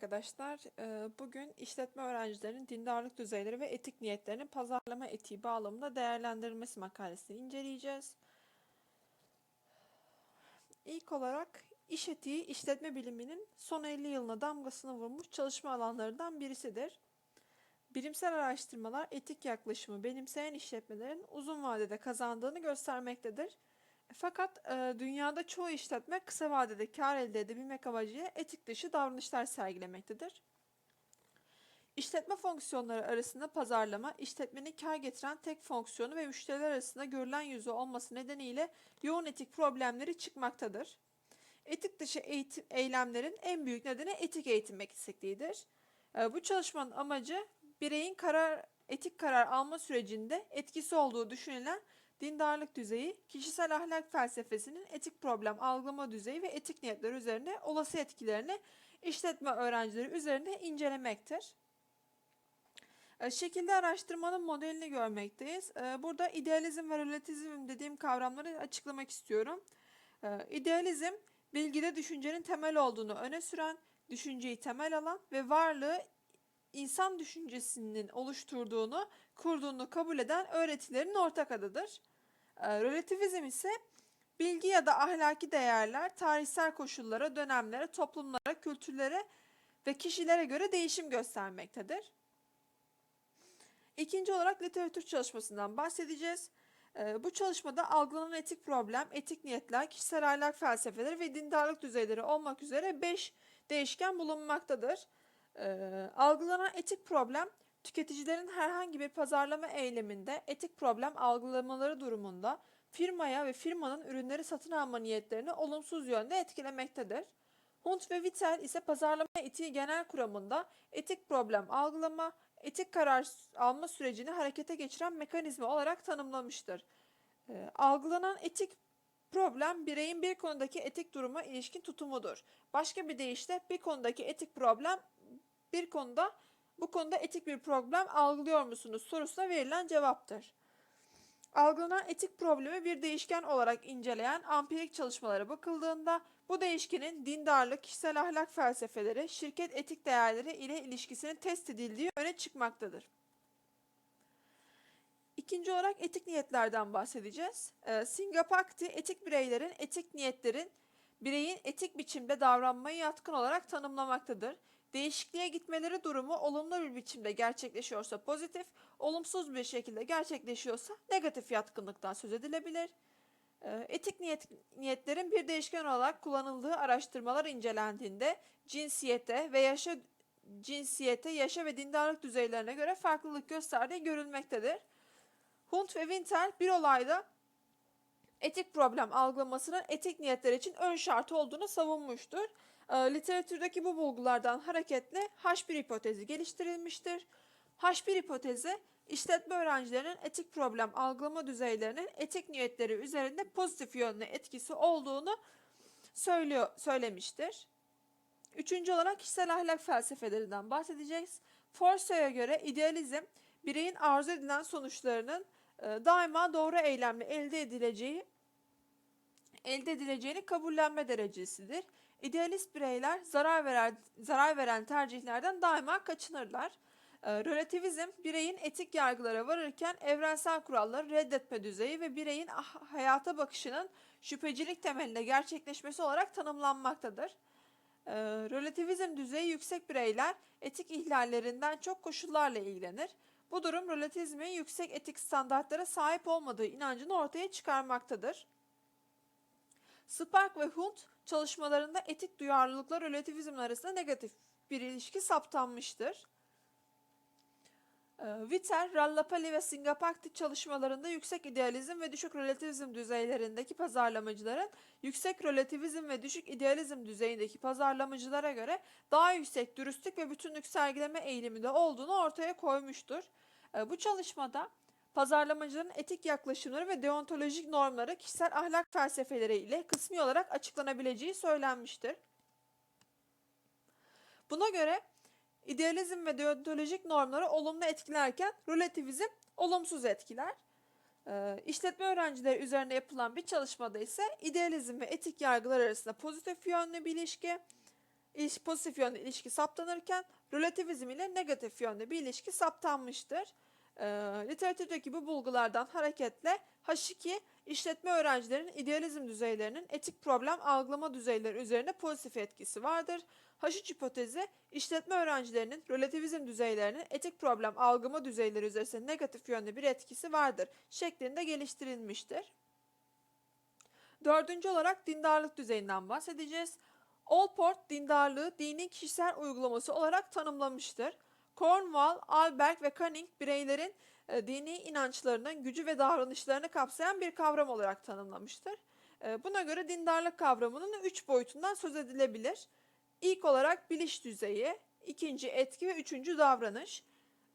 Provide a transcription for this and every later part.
Arkadaşlar, e, bugün işletme öğrencilerinin dindarlık düzeyleri ve etik niyetlerinin pazarlama etiği bağlamında değerlendirilmesi makalesini inceleyeceğiz. İlk olarak iş etiği işletme biliminin son 50 yılına damgasını vurmuş çalışma alanlarından birisidir. Bilimsel araştırmalar etik yaklaşımı benimseyen işletmelerin uzun vadede kazandığını göstermektedir. Fakat e, dünyada çoğu işletme kısa vadede kar elde edebilmek amacıyla etik dışı davranışlar sergilemektedir. İşletme fonksiyonları arasında pazarlama, işletmenin kar getiren tek fonksiyonu ve müşteriler arasında görülen yüzü olması nedeniyle yoğun etik problemleri çıkmaktadır. Etik dışı eğitim, eylemlerin en büyük nedeni etik eğitim eksikliğidir. E, bu çalışmanın amacı bireyin karar etik karar alma sürecinde etkisi olduğu düşünülen dindarlık düzeyi, kişisel ahlak felsefesinin etik problem algılama düzeyi ve etik niyetler üzerine olası etkilerini işletme öğrencileri üzerinde incelemektir. E, Şekilde araştırmanın modelini görmekteyiz. E, Burada idealizm ve relativizm dediğim kavramları açıklamak istiyorum. E, İdealizm, bilgide düşüncenin temel olduğunu öne süren, düşünceyi temel alan ve varlığı insan düşüncesinin oluşturduğunu, kurduğunu kabul eden öğretilerin ortak adıdır. E, Relativizm ise bilgi ya da ahlaki değerler tarihsel koşullara, dönemlere, toplumlara, kültürlere ve kişilere göre değişim göstermektedir. İkinci olarak literatür çalışmasından bahsedeceğiz. Ee, Bu çalışmada algılanan etik problem, etik niyetler, kişisel ahlak felsefeleri ve dindarlık düzeyleri olmak üzere 5 değişken bulunmaktadır. Ee, Algılanan etik problem, tüketicilerin herhangi bir pazarlama eyleminde etik problem algılamaları durumunda firmaya ve firmanın ürünleri satın alma niyetlerini olumsuz yönde etkilemektedir. Hunt ve Whittle ise pazarlama etiği genel kuramında etik problem algılama, etik karar alma sürecini harekete geçiren mekanizma olarak tanımlamıştır. Ee, algılanan etik problem bireyin bir konudaki etik duruma ilişkin tutumudur. Başka bir deyişle bir konudaki etik problem bir konuda bu konuda etik bir problem algılıyor musunuz sorusuna verilen cevaptır. Algılanan etik problemi bir değişken olarak inceleyen ampirik çalışmalara bakıldığında bu değişkenin dindarlık, kişisel ahlak felsefeleri, şirket etik değerleri ile ilişkisinin test edildiği öne çıkmaktadır. İkinci olarak etik niyetlerden bahsedeceğiz. Ee, Singapakti etik bireylerin etik niyetlerin bireyin etik biçimde davranmaya yatkın olarak tanımlamaktadır. Değişikliğe gitmeleri durumu olumlu bir biçimde gerçekleşiyorsa pozitif, olumsuz bir şekilde gerçekleşiyorsa negatif yatkınlıktan söz edilebilir. Ee, Etik niyet, niyetlerin bir değişken olarak kullanıldığı araştırmalar incelendiğinde cinsiyete ve yaşa cinsiyete, yaşa ve dindarlık düzeylerine göre farklılık gösterdiği görülmektedir. Hunt ve Winter bir olayda etik problem algılamasının etik niyetler için ön şartı olduğunu savunmuştur. E, literatürdeki bu bulgulardan hareketle H1 hipotezi geliştirilmiştir. H1 hipotezi işletme öğrencilerinin etik problem algılama düzeylerinin etik niyetleri üzerinde pozitif yönlü etkisi olduğunu söylüyor, söylemiştir. Üçüncü olarak kişisel ahlak felsefelerinden bahsedeceğiz. Forso'ya göre idealizm bireyin arzu edilen sonuçlarının e, daima doğru eylemle elde edileceği elde edileceğini kabullenme derecesidir. İdealist bireyler zarar veren, zarar veren tercihlerden daima kaçınırlar. E, relativizm bireyin etik yargılara varırken evrensel kuralları reddetme düzeyi ve bireyin ah- hayata bakışının şüphecilik temelinde gerçekleşmesi olarak tanımlanmaktadır. E, relativizm düzeyi yüksek bireyler etik ihlallerinden çok koşullarla ilgilenir. Bu durum relativizmin yüksek etik standartlara sahip olmadığı inancını ortaya çıkarmaktadır. Spark ve Hunt çalışmalarında etik duyarlılıkla relativizm arasında negatif bir ilişki saptanmıştır. Ee, Witter, Rallapalli ve Singapakti çalışmalarında yüksek idealizm ve düşük relativizm düzeylerindeki pazarlamacıların yüksek relativizm ve düşük idealizm düzeyindeki pazarlamacılara göre daha yüksek dürüstlük ve bütünlük sergileme eğiliminde olduğunu ortaya koymuştur. Ee, Bu çalışmada pazarlamacıların etik yaklaşımları ve deontolojik normları kişisel ahlak felsefeleri ile kısmi olarak açıklanabileceği söylenmiştir. Buna göre idealizm ve deontolojik normları olumlu etkilerken relativizm olumsuz etkiler. Ee, işletme öğrencileri üzerine yapılan bir çalışmada ise idealizm ve etik yargılar arasında pozitif yönlü bir ilişki, pozitif yönde ilişki saptanırken relativizm ile negatif yönde bir ilişki saptanmıştır. Ee, literatürdeki bu bulgulardan hareketle H2 işletme öğrencilerinin idealizm düzeylerinin etik problem algılama düzeyleri üzerine pozitif etkisi vardır. H3 hipotezi işletme öğrencilerinin relativizm düzeylerinin etik problem algılama düzeyleri üzerinde negatif yönde bir etkisi vardır şeklinde geliştirilmiştir. Dördüncü olarak dindarlık düzeyinden bahsedeceğiz. Allport dindarlığı dinin kişisel uygulaması olarak tanımlamıştır. Cornwall, Alberg ve Canning bireylerin e, dini inançlarının gücü ve davranışlarını kapsayan bir kavram olarak tanımlamıştır. E, buna göre dindarlık kavramının üç boyutundan söz edilebilir. İlk olarak biliş düzeyi, ikinci etki ve üçüncü davranış.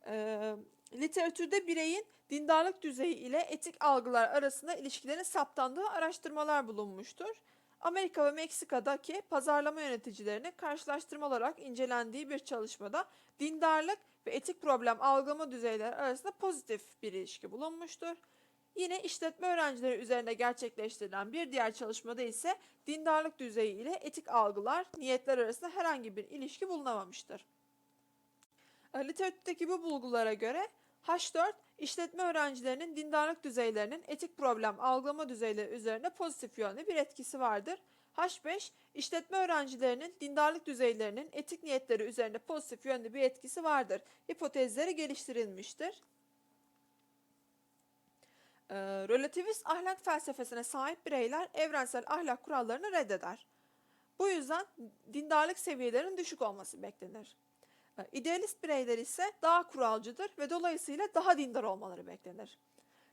E, literatürde bireyin dindarlık düzeyi ile etik algılar arasında ilişkilerin saptandığı araştırmalar bulunmuştur. Amerika ve Meksika'daki pazarlama yöneticilerinin karşılaştırma olarak incelendiği bir çalışmada dindarlık ve etik problem algılama düzeyleri arasında pozitif bir ilişki bulunmuştur. Yine işletme öğrencileri üzerinde gerçekleştirilen bir diğer çalışmada ise dindarlık düzeyi ile etik algılar, niyetler arasında herhangi bir ilişki bulunamamıştır. Literatürdeki bu bulgulara göre H4 işletme öğrencilerinin dindarlık düzeylerinin etik problem algılama düzeyleri üzerine pozitif yönde bir etkisi vardır. H5 işletme öğrencilerinin dindarlık düzeylerinin etik niyetleri üzerinde pozitif yönde bir etkisi vardır. Hipotezleri geliştirilmiştir. Ee, relativist ahlak felsefesine sahip bireyler evrensel ahlak kurallarını reddeder. Bu yüzden dindarlık seviyelerinin düşük olması beklenir. Ee, İdealist bireyler ise daha kuralcıdır ve dolayısıyla daha dindar olmaları beklenir.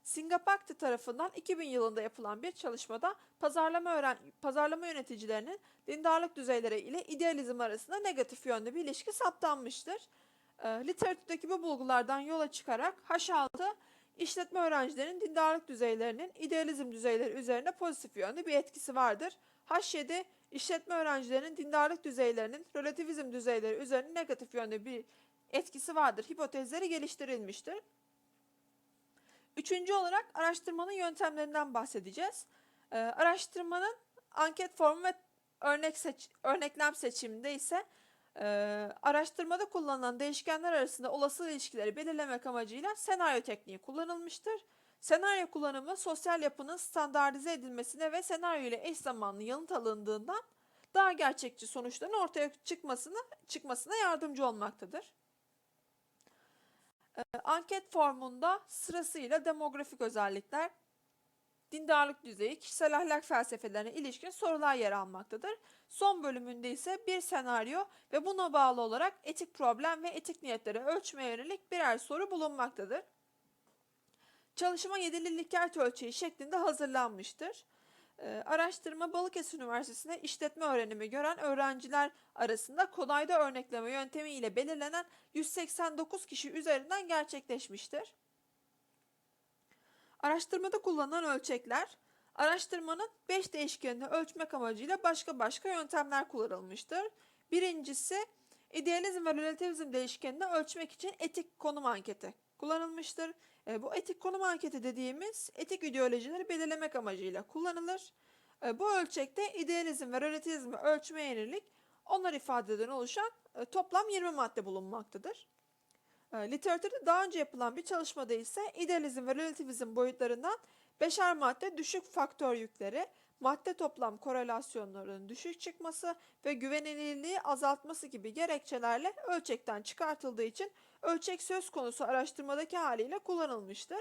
Singapakti tarafından 2000 yılında yapılan bir çalışmada pazarlama, öğren pazarlama yöneticilerinin dindarlık düzeyleri ile idealizm arasında negatif yönde bir ilişki saptanmıştır. E, literatürdeki bu bulgulardan yola çıkarak H6 işletme öğrencilerinin dindarlık düzeylerinin idealizm düzeyleri üzerine pozitif yönde bir etkisi vardır. H7 işletme öğrencilerinin dindarlık düzeylerinin relativizm düzeyleri üzerine negatif yönde bir etkisi vardır. Hipotezleri geliştirilmiştir. Üçüncü olarak araştırmanın yöntemlerinden bahsedeceğiz. Ee, araştırmanın anket formu ve örnek seç, örneklem seçiminde ise e, araştırmada kullanılan değişkenler arasında olası ilişkileri belirlemek amacıyla senaryo tekniği kullanılmıştır. Senaryo kullanımı sosyal yapının standartize edilmesine ve senaryo ile eş zamanlı yanıt alındığından daha gerçekçi sonuçların ortaya çıkmasına, çıkmasına yardımcı olmaktadır. Ee, anket formunda sırasıyla demografik özellikler, dindarlık düzeyi, kişisel ahlak felsefelerine ilişkin sorular yer almaktadır. Son bölümünde ise bir senaryo ve buna bağlı olarak etik problem ve etik niyetleri ölçmeye yönelik birer soru bulunmaktadır. Çalışma yedili Likert ölçeği şeklinde hazırlanmıştır. Ee, araştırma Balıkesir Üniversitesi'nde işletme öğrenimi gören öğrenciler arasında kolayda örnekleme yöntemi ile belirlenen 189 kişi üzerinden gerçekleşmiştir. Araştırmada kullanılan ölçekler, araştırmanın 5 değişkenini ölçmek amacıyla başka başka yöntemler kullanılmıştır. Birincisi, idealizm ve relativizm değişkenini ölçmek için etik konum anketi kullanılmıştır. E, bu etik konum anketi dediğimiz etik ideolojileri belirlemek amacıyla kullanılır. E, bu ölçekte idealizm ve relativizmi ölçmeye yönelik onlar ifadeden oluşan e, toplam 20 madde bulunmaktadır. E, literatürde daha önce yapılan bir çalışmada ise idealizm ve relativizm boyutlarından beşer madde düşük faktör yükleri, madde toplam korelasyonlarının düşük çıkması ve güvenilirliği azaltması gibi gerekçelerle ölçekten çıkartıldığı için ölçek söz konusu araştırmadaki haliyle kullanılmıştır.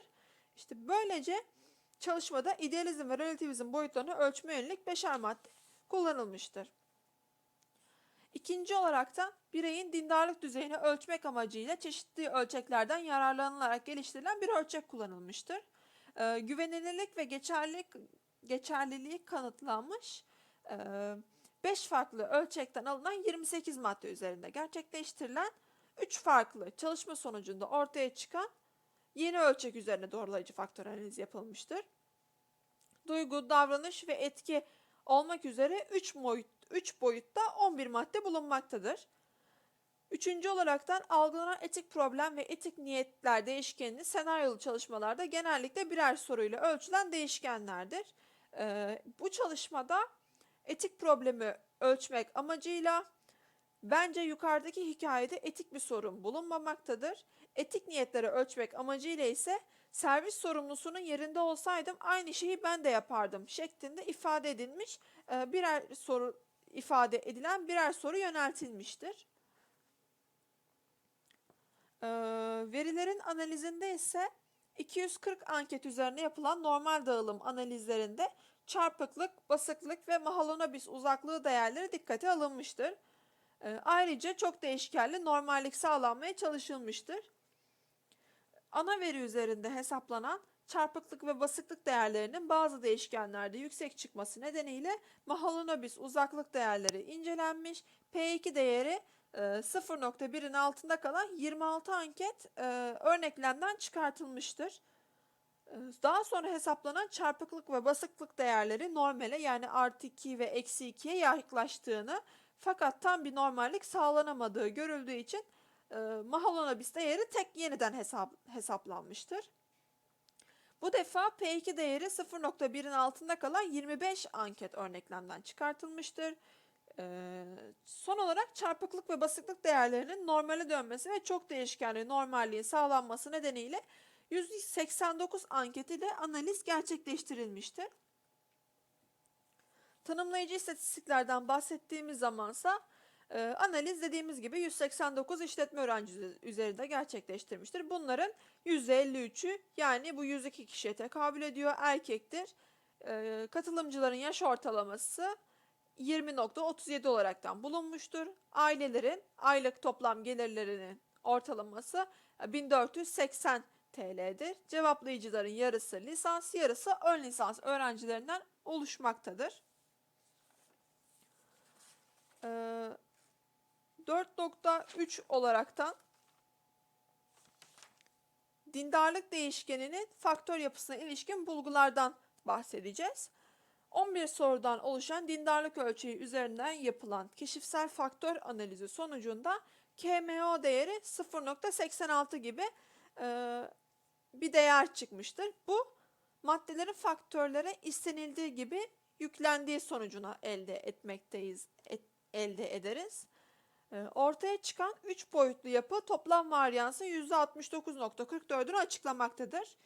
İşte böylece çalışmada idealizm ve relativizm boyutlarını ölçme yönelik beşer madde kullanılmıştır. İkinci olarak da bireyin dindarlık düzeyini ölçmek amacıyla çeşitli ölçeklerden yararlanılarak geliştirilen bir ölçek kullanılmıştır. Ee, güvenilirlik ve geçerlilik geçerliliği kanıtlanmış 5 farklı ölçekten alınan 28 madde üzerinde gerçekleştirilen 3 farklı çalışma sonucunda ortaya çıkan yeni ölçek üzerine doğrulayıcı faktör analizi yapılmıştır. Duygu, davranış ve etki olmak üzere 3 boyut, 3 boyutta 11 madde bulunmaktadır. Üçüncü olaraktan algılanan etik problem ve etik niyetler değişkenini senaryolu çalışmalarda genellikle birer soruyla ölçülen değişkenlerdir. Ee, bu çalışmada etik problemi ölçmek amacıyla Bence yukarıdaki hikayede etik bir sorun bulunmamaktadır. Etik niyetleri ölçmek amacıyla ise servis sorumlusunun yerinde olsaydım aynı şeyi ben de yapardım şeklinde ifade edilmiş e, birer soru ifade edilen birer soru yöneltilmiştir. Ee, verilerin analizinde ise 240 anket üzerine yapılan normal dağılım analizlerinde çarpıklık, basıklık ve Mahalanobis uzaklığı değerleri dikkate alınmıştır. Ee, ayrıca çok değişkenli normallik sağlanmaya çalışılmıştır. Ana veri üzerinde hesaplanan çarpıklık ve basıklık değerlerinin bazı değişkenlerde yüksek çıkması nedeniyle Mahalanobis uzaklık değerleri incelenmiş. P2 değeri e, 0.1'in altında kalan 26 anket e, örneklemden çıkartılmıştır. E, Daha sonra hesaplanan çarpıklık ve basıklık değerleri normale yani artı 2 ve eksi 2'ye yaklaştığını fakat tam bir normallik sağlanamadığı görüldüğü için e, Mahalanobis değeri tek yeniden hesap, hesaplanmıştır. Bu defa P2 değeri 0.1'in altında kalan 25 anket örneklemden çıkartılmıştır. Ee, son olarak çarpıklık ve basıklık değerlerinin normale dönmesi ve çok değişkenli normalliğin sağlanması nedeniyle 189 anket ile analiz gerçekleştirilmiştir. Tanımlayıcı istatistiklerden bahsettiğimiz zamansa e, analiz dediğimiz gibi 189 işletme öğrencisi üzerinde gerçekleştirmiştir. Bunların %53'ü yani bu 102 kişiye tekabül ediyor erkektir. E, katılımcıların yaş ortalaması 20.37 olaraktan bulunmuştur. Ailelerin aylık toplam gelirlerinin ortalaması 1480 TL'dir. Cevaplayıcıların yarısı lisans, yarısı ön lisans öğrencilerinden oluşmaktadır. Ee, 4.3 olaraktan dindarlık değişkeninin faktör yapısına ilişkin bulgulardan bahsedeceğiz. 11 sorudan oluşan dindarlık ölçeği üzerinden yapılan keşifsel faktör analizi sonucunda KMO değeri 0.86 gibi e, bir değer çıkmıştır. Bu maddelerin faktörlere istenildiği gibi yüklendiği sonucuna elde etmekteyiz, et, elde ederiz. E, ortaya çıkan 3 boyutlu yapı toplam varyansın %69.44'ünü açıklamaktadır.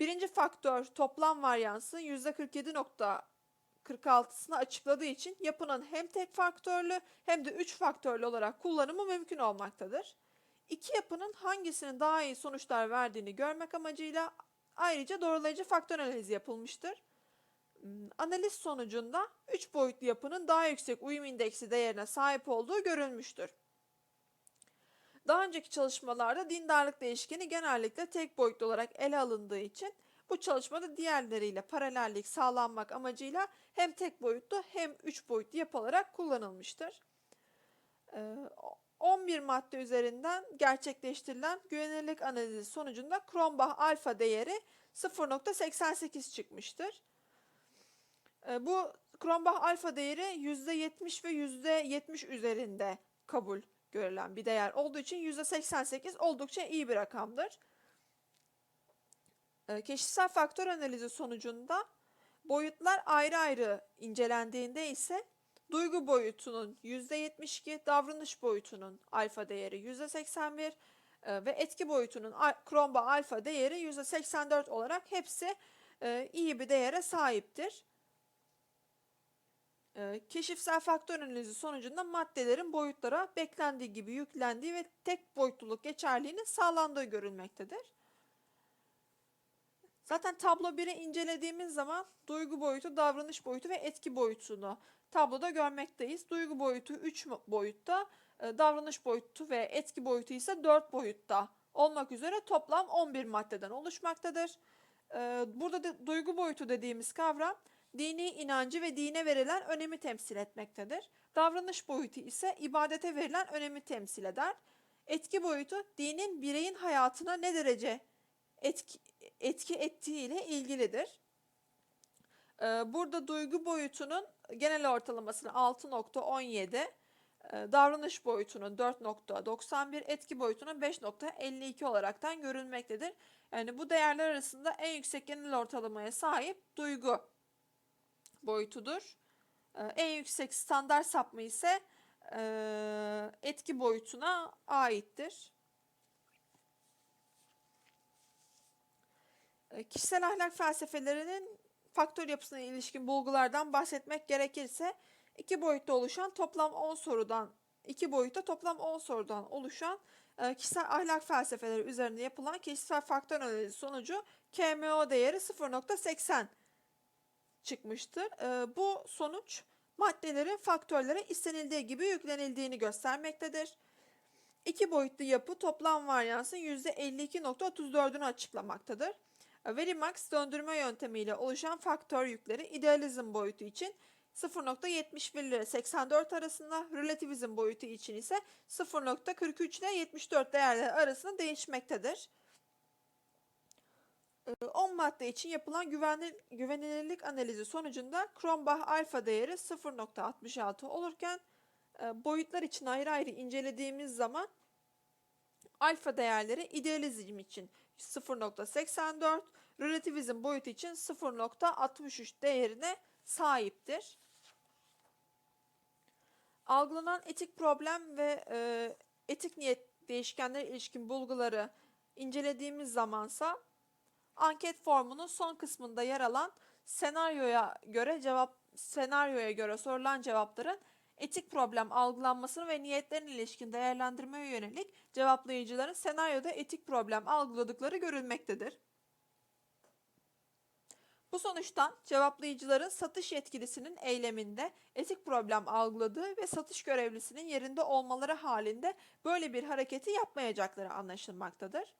Birinci faktör toplam varyansın %47.46'sını açıkladığı için yapının hem tek faktörlü hem de 3 faktörlü olarak kullanımı mümkün olmaktadır. İki yapının hangisinin daha iyi sonuçlar verdiğini görmek amacıyla ayrıca doğrulayıcı faktör analizi yapılmıştır. Analiz sonucunda 3 boyutlu yapının daha yüksek uyum indeksi değerine sahip olduğu görülmüştür. Daha önceki çalışmalarda dindarlık değişkeni genellikle tek boyutlu olarak ele alındığı için bu çalışmada diğerleriyle paralellik sağlanmak amacıyla hem tek boyutlu hem üç boyutlu yapı olarak kullanılmıştır. Ee, 11 madde üzerinden gerçekleştirilen güvenilirlik analizi sonucunda Cronbach alfa değeri 0.88 çıkmıştır. Ee, bu Cronbach alfa değeri %70 ve %70 üzerinde kabul görülen bir değer olduğu için %88 oldukça iyi bir rakamdır. Ee, Keşifsel faktör analizi sonucunda boyutlar ayrı ayrı incelendiğinde ise duygu boyutunun %72, davranış boyutunun alfa değeri %81 e, ve etki boyutunun kromba alfa değeri %84 olarak hepsi e, iyi bir değere sahiptir. Ee, Keşifsel faktör analizi sonucunda maddelerin boyutlara beklendiği gibi yüklendiği ve tek boyutluluk geçerliğinin sağlandığı görülmektedir. Zaten tablo 1'i incelediğimiz zaman duygu boyutu, davranış boyutu ve etki boyutunu tabloda görmekteyiz. Duygu boyutu 3 boyutta, e, davranış boyutu ve etki boyutu ise 4 boyutta olmak üzere toplam 11 maddeden oluşmaktadır. Ee, Burada da duygu boyutu dediğimiz kavram dini inancı ve dine verilen önemi temsil etmektedir. Davranış boyutu ise ibadete verilen önemi temsil eder. Etki boyutu dinin bireyin hayatına ne derece etki, etki ettiği ile ilgilidir. Ee, Burada duygu boyutunun genel ortalamasını 6.17, e, davranış boyutunun 4.91, etki boyutunun 5.52 olaraktan görülmektedir. Yani bu değerler arasında en yüksek genel ortalamaya sahip duygu boyutudur. Ee, En yüksek standart sapma ise e, etki boyutuna aittir. E, Kişisel ahlak felsefelerinin faktör yapısına ilişkin bulgulardan bahsetmek gerekirse iki boyutta oluşan toplam 10 sorudan iki boyutta toplam 10 sorudan oluşan e, kişisel ahlak felsefeleri üzerinde yapılan kişisel faktör analizi sonucu KMO değeri 0.80 çıkmıştır. E, bu sonuç maddelerin faktörlere istenildiği gibi yüklenildiğini göstermektedir. İki boyutlu yapı toplam varyansın %52.34'ünü açıklamaktadır. Verimax döndürme yöntemiyle oluşan faktör yükleri idealizm boyutu için 0.71 ile 84 arasında, relativizm boyutu için ise 0.43 ile 74 değerleri arasında değişmektedir. 10 madde için yapılan güvenilirlik analizi sonucunda Cronbach alfa değeri 0.66 olurken e, boyutlar için ayrı ayrı incelediğimiz zaman alfa değerleri idealizm için 0.84, relativizm boyutu için 0.63 değerine sahiptir. Algılanan etik problem ve e, etik niyet değişkenlere ilişkin bulguları incelediğimiz zamansa anket formunun son kısmında yer alan senaryoya göre cevap senaryoya göre sorulan cevapların etik problem algılanmasını ve niyetlerin ilişkin değerlendirmeye yönelik cevaplayıcıların senaryoda etik problem algıladıkları görülmektedir. Bu sonuçtan cevaplayıcıların satış yetkilisinin eyleminde etik problem algıladığı ve satış görevlisinin yerinde olmaları halinde böyle bir hareketi yapmayacakları anlaşılmaktadır.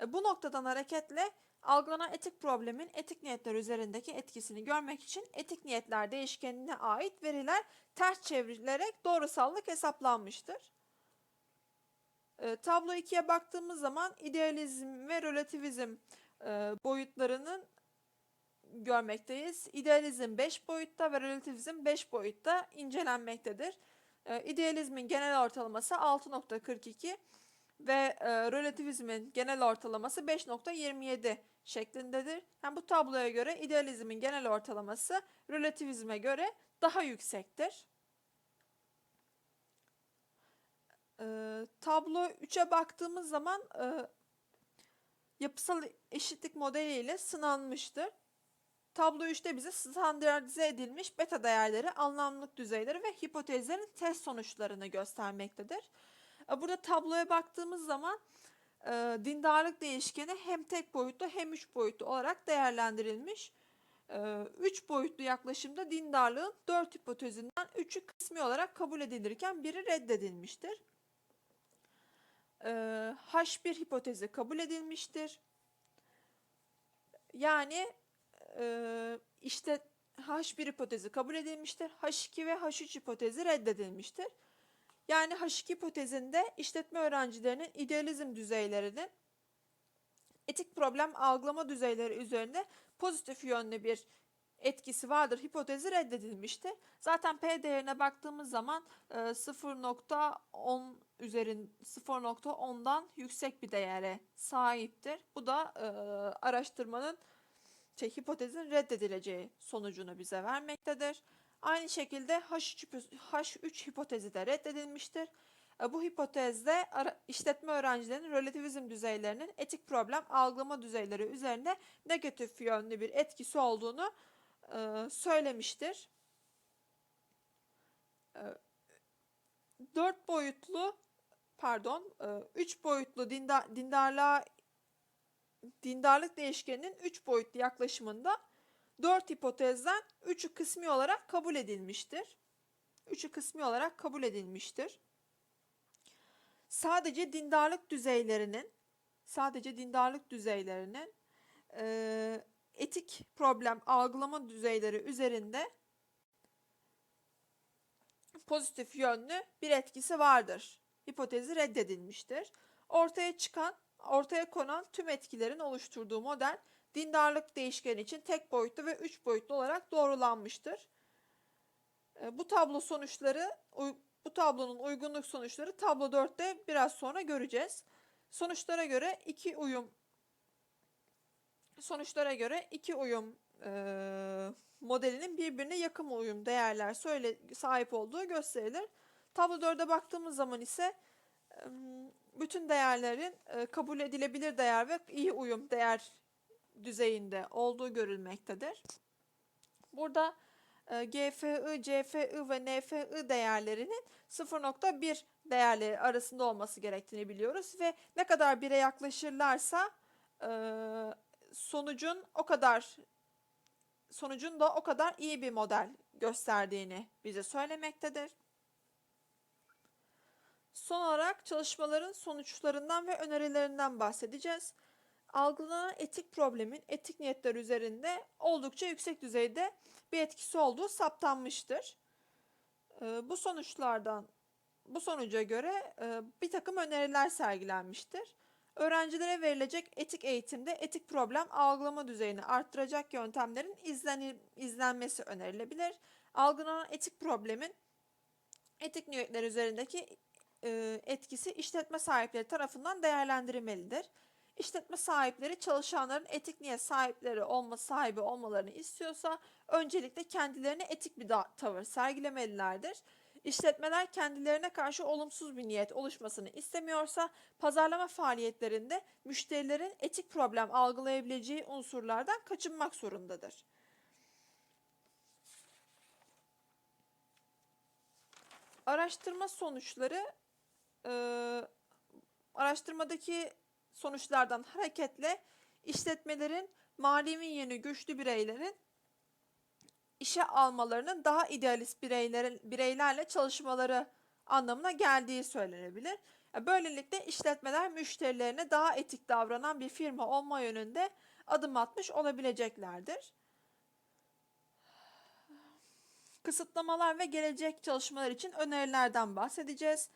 E, Bu noktadan hareketle algılanan etik problemin etik niyetler üzerindeki etkisini görmek için etik niyetler değişkenine ait veriler ters çevrilerek doğrusallık hesaplanmıştır. E, tablo 2'ye baktığımız zaman idealizm ve relativizm e, boyutlarının görmekteyiz. İdealizm 5 boyutta ve relativizm 5 boyutta incelenmektedir. E, idealizmin genel ortalaması 6.42 ve e, relativizmin genel ortalaması 5.27 şeklindedir. Yani bu tabloya göre idealizmin genel ortalaması relativizme göre daha yüksektir. E, tablo 3'e baktığımız zaman e, yapısal eşitlik modeliyle sınanmıştır. Tablo 3'te bize standartize edilmiş beta değerleri, anlamlık düzeyleri ve hipotezlerin test sonuçlarını göstermektedir. E, Burada tabloya baktığımız zaman e, dindarlık değişkeni hem tek boyutlu hem üç boyutlu olarak değerlendirilmiş. 3 boyutlu yaklaşımda dindarlığın 4 hipotezinden 3'ü kısmi olarak kabul edilirken biri reddedilmiştir. E, H1 hipotezi kabul edilmiştir. Yani e, işte H1 hipotezi kabul edilmiştir. H2 ve H3 hipotezi reddedilmiştir. Yani H2 hipotezinde işletme öğrencilerinin idealizm düzeylerinin etik problem algılama düzeyleri üzerinde pozitif yönlü bir etkisi vardır hipotezi reddedilmiştir. Zaten P değerine baktığımız zaman e, 0.10 üzerin 0.10'dan yüksek bir değere sahiptir. Bu da e, araştırmanın şey, hipotezin reddedileceği sonucunu bize vermektedir. Aynı şekilde H3, hipo- H3 hipotezi de reddedilmiştir. E, Bu hipotezde işletme öğrencilerinin relativizm düzeylerinin etik problem algılama düzeyleri üzerinde negatif yönlü bir etkisi olduğunu e, söylemiştir. E, Dört boyutlu pardon, üç boyutlu dindar, dindarlığa dindarlık değişkeninin üç boyutlu yaklaşımında 4 hipotezden 3'ü kısmi olarak kabul edilmiştir. 3'ü kısmi olarak kabul edilmiştir. Sadece dindarlık düzeylerinin sadece dindarlık düzeylerinin eee, etik problem algılama düzeyleri üzerinde pozitif yönlü bir etkisi vardır. Hipotezi reddedilmiştir. Ortaya çıkan, ortaya konan tüm etkilerin oluşturduğu model dindarlık değişkeni için tek boyutlu ve üç boyutlu olarak doğrulanmıştır. E, Bu tablo sonuçları, bu tablonun uygunluk sonuçları tablo 4'te biraz sonra göreceğiz. Sonuçlara göre iki uyum sonuçlara göre iki uyum e, modelinin birbirine yakın uyum değerler söyle, sahip olduğu gösterilir. Tablo 4'e baktığımız zaman ise em, bütün değerlerin e, kabul edilebilir değer ve iyi uyum değer düzeyinde olduğu görülmektedir. Burada e, GFI, CFI ve NFI değerlerinin 0.1 değerleri arasında olması gerektiğini biliyoruz ve ne kadar 1'e yaklaşırlarsa e, sonucun o kadar sonucun da o kadar iyi bir model gösterdiğini bize söylemektedir. Son olarak çalışmaların sonuçlarından ve önerilerinden bahsedeceğiz. Algılanan etik problemin etik niyetler üzerinde oldukça yüksek düzeyde bir etkisi olduğu saptanmıştır. Ee, Bu sonuçlardan bu sonuca göre e, bir takım öneriler sergilenmiştir. Öğrencilere verilecek etik eğitimde etik problem algılama düzeyini arttıracak yöntemlerin izlenmesi önerilebilir. Algılanan etik problemin etik niyetler üzerindeki e, etkisi işletme sahipleri tarafından değerlendirilmelidir. İşletme sahipleri çalışanların etik niyet sahipleri olma sahibi olmalarını istiyorsa öncelikle kendilerine etik bir tavır sergilemelilerdir. İşletmeler kendilerine karşı olumsuz bir niyet oluşmasını istemiyorsa pazarlama faaliyetlerinde müşterilerin etik problem algılayabileceği unsurlardan kaçınmak zorundadır. Araştırma sonuçları e, araştırmadaki sonuçlardan hareketle işletmelerin mali yönü güçlü bireylerin işe almalarının daha idealist bireylerin, bireylerle çalışmaları anlamına geldiği söylenebilir. Böylelikle işletmeler müşterilerine daha etik davranan bir firma olma yönünde adım atmış olabileceklerdir. Kısıtlamalar ve gelecek çalışmalar için önerilerden bahsedeceğiz.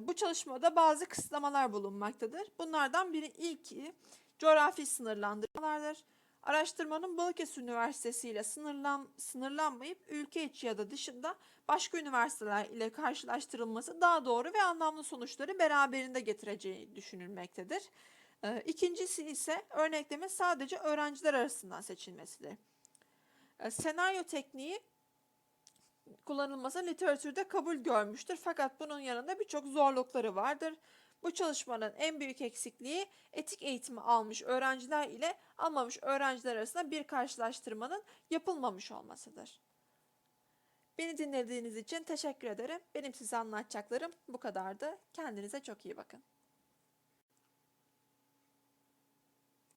Bu çalışmada bazı kısıtlamalar bulunmaktadır. Bunlardan biri ilki coğrafi sınırlandırmalardır. Araştırmanın Balıkesir Üniversitesi ile sınırlan, sınırlanmayıp ülke içi ya da dışında başka üniversiteler ile karşılaştırılması daha doğru ve anlamlı sonuçları beraberinde getireceği düşünülmektedir. Ee, İkincisi ise örnekleme sadece öğrenciler arasından seçilmesidir. Senaryo tekniği kullanılması literatürde kabul görmüştür. Fakat bunun yanında birçok zorlukları vardır. Bu çalışmanın en büyük eksikliği etik eğitimi almış öğrenciler ile almamış öğrenciler arasında bir karşılaştırmanın yapılmamış olmasıdır. Beni dinlediğiniz için teşekkür ederim. Benim size anlatacaklarım bu kadardı. Kendinize çok iyi bakın.